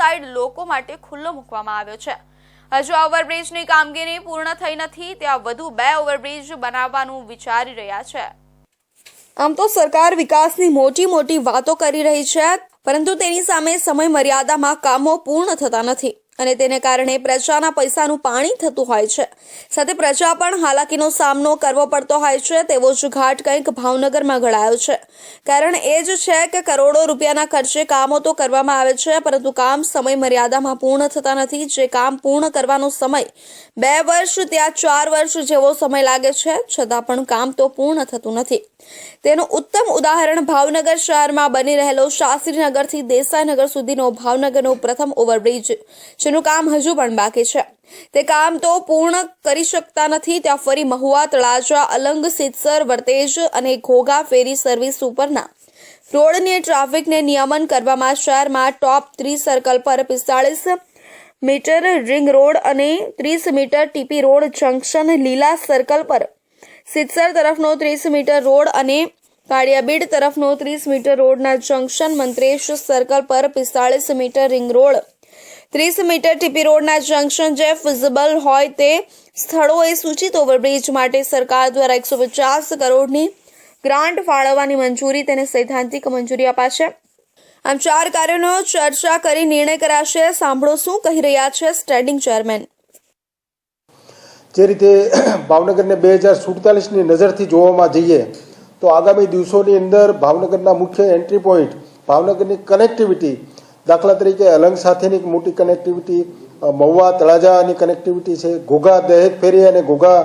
Side લોકો માટે ખુલ્લો મૂકવામાં આવ્યો છે. હજુ ઓવરબ્રિજની કામગીરી પૂર્ણ થઈ નથી, ત્યાં વધુ બે ઓવરબ્રિજ બનાવવાનું વિચારી રહ્યા છે. આમ તો સરકાર વિકાસની મોટી મોટી વાતો કરી રહી છે, પરંતુ તેની સામે સમય મર્યાદામાં કામો પૂર્ણ થતા નથી. અને તેને કારણે પ્રજાના પૈસાનું પાણી થતું હોય છે. સાથે પ્રજા પણ હાલાકીનો સામનો કરવો પડતો હોય છે, તેવો જ ઘાટ કંઈક ભાવનગરમાં ઘડાયો છે. કારણ એ જ છે કે કરોડો રૂપિયાના ખર્ચે કામો તો કરવામાં આવે છે, પરંતુ કામ સમય મર્યાદામાં પૂર્ણ થતા નથી. જે કામ પૂર્ણ કરવાનો સમય બે વર્ષ ત્યાં ચાર વર્ષ જેવો સમય લાગે છે, છતાં પણ કામ તો પૂર્ણ થતું નથી. તેનું ઉત્તમ ઉદાહરણ ભાવનગર શહેરમાં બની રહેલો શાસ્ત્રીનગરથી દેસાઈનગર સુધીનો ભાવનગરનો પ્રથમ ઓવરબ્રિજ જેનું કામ હજુ પણ બાકી છે. તે કામ તો પૂર્ણ કરી શકતા નથી, ત્યાં ફરી મહુવા, તળાજા, અલંગ સિત્સર વર્તેજ અને ઘોઘા ફેરી સર્વિસ ઉપરના રોડની ટ્રાફિકને નિયમન કરવામાં શહેરમાં ટોપ ત્રીસ સર્કલ પર પિસ્તાળીસ મીટર રિંગ રોડ અને ત્રીસ metre TP road junction Leela circle પર સિત્સર તરફનો ત્રીસ મીટર રોડ અને કાળિયાબીડ તરફનો ત્રીસ મીટર રોડના જંકશન મંત્રેશ સર્કલ પર પિસ્તાળીસ મીટર રિંગ રોડ ત્રીસ મીટર ટીપી રોડના જંકશન જે ફિઝિબલ હોય તે સ્થળોએ સૂચિત ઓવરબ્રિજ માટે સરકાર દ્વારા એકસો પચાસ કરોડની ગ્રાન્ટ ફાળવવાની મંજૂરી તેને સૈદ્ધાંતિક મંજૂરી અપાશે. આમ ચાર કાર્યોનો ચર્ચા કરી નિર્ણય કરાશે. સાંભળો શું કહી રહ્યા છે સ્ટેન્ડિંગ ચેરમેન. જે રીતે ભાવનગરને બે હજાર સુડતાલીસની નજરથી જોવામાં જઈએ, તો આગામી દિવસોની અંદર ભાવનગરના મુખ્ય એન્ટ્રી પોઈન્ટ ભાવનગરની કનેક્ટિવિટી દાખલા તરીકે અલંગ સાથેની મોટી કનેક્ટિવિટી મહુવા, તળાજાની કનેક્ટિવિટી છે, ઘોઘા, દહેજ ફેરી અને ઘોઘા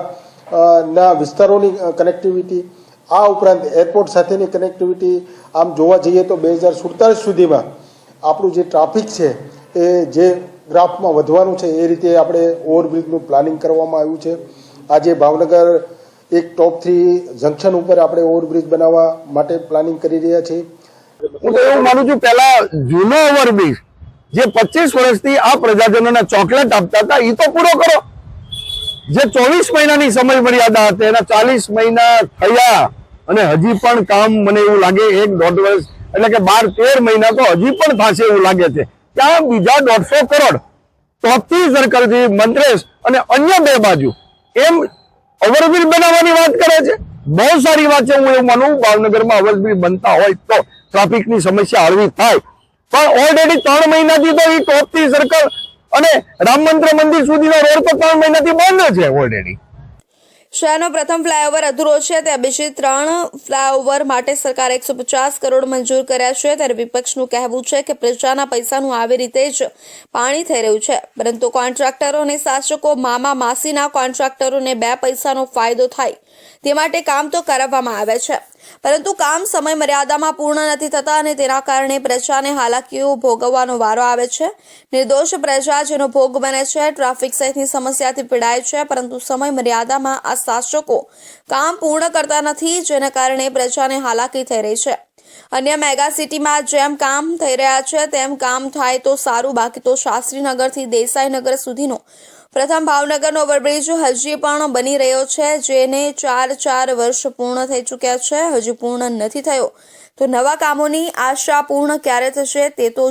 ના વિસ્તારોની કનેક્ટિવિટી આ ઉપરાંત એરપોર્ટ સાથેની કનેક્ટિવિટી આમ જોવા જઈએ તો બે હજાર સુડતાલીસ સુધીમાં આપણું જે ટ્રાફિક છે, એ જે ગ્રાફમાં વધવાનું છે, એ રીતે આપણે ઓવરબ્રિજનું પ્લાનિંગ કરવામાં આવ્યું છે. આજે ભાવનગર એક ટોપ થ્રી જંકશન ઉપર આપણે ઓવરબ્રિજ બનાવવા માટે પ્લાનિંગ કરી રહ્યા છીએ. હું તો એવું માનું છું પેલા જૂનો ઓવરબ્રિજ જે પચીસ વર્ષથી આ પ્રજાજનોને ચોકલેટ આપતા હતા એ તો પૂરો કરો. જે ચોવીસ મહિનાની સમય મર્યાદા હતી, એના ચાલીસ મહિના થયા અને હજી પણ કામ મને એવું લાગે એક દોઢ વર્ષ, એટલે કે બાર, તેર મહિના તો હજી પણ થશે એવું લાગે છે. ત્યાં બીજા દોઢસો કરોડ ટોપથી સર્કલથી મંત્રેશ અને અન્ય બે બાજુ એમ ઓવરબ્રિજ બનાવવાની વાત કરે છે. બહુ સારી વાત છે, હું એવું માનું, ભાવનગરમાં ઓવરબ્રિજ બનતા હોય તો ટ્રાફિકની સમસ્યા હળવી થાય. પણ ઓલરેડી ત્રણ મહિનાથી તો એ ટોપથી સર્કલ અને રામ મંદિર મંદિર સુધીનો રોડ તો ત્રણ મહિનાથી બંધ છે ઓલરેડી શહેરનો પ્રથમ ફ્લાયઓવર અધૂરો છે, ત્યાં બીજી ત્રણ ફ્લાયઓવર માટે સરકારે એકસો પચાસ કરોડ મંજૂર કર્યા છે, ત્યારે વિપક્ષનું કહેવું છે કે પ્રજાના પૈસાનું આવી રીતે જ પાણી થઈ રહ્યું છે. પરંતુ કોન્ટ્રાક્ટરો અને શાસકો મામા માસીના કોન્ટ્રાક્ટરોને બે પૈસાનો ફાયદો થાય. તે માટે કામ તો કરાવવામાં આવે છે. પરંતુ કામ સમય મર્યાદામાં પૂર્ણ નથી થતા અને તેના કારણે પ્રજાને હાલાકીઓ ભોગવવાનો વારો આવે છે. નિર્દોષ પ્રજા જેનો ભોગ બને છે, ટ્રાફિક સહિતની સમસ્યાથી પીડાય છે, પરંતુ સમય મર્યાદામાં આ શાસકો કામ પૂર્ણ કરતા નથી, જેના કારણે પ્રજાને હાલાકી થઈ રહી છે. અન્ય મેગા સિટીમાં જેમ કામ થઈ રહ્યા છે, તેમ કામ થાય તો સારું. બાકી તો શાસ્ત્રીનગરથી દેસાઈનગર સુધીનો પ્રથમ ભાવનગરનો ઓવરબ્રિજ હજી પણ બની રહ્યો છે, જેને ચાર ચાર વર્ષ પૂર્ણ થઈ ચૂક્યા છે. હજી પૂર્ણ નથી થયો. તો નવા કામોની આશા પૂર્ણ ક્યારે થશે તે તો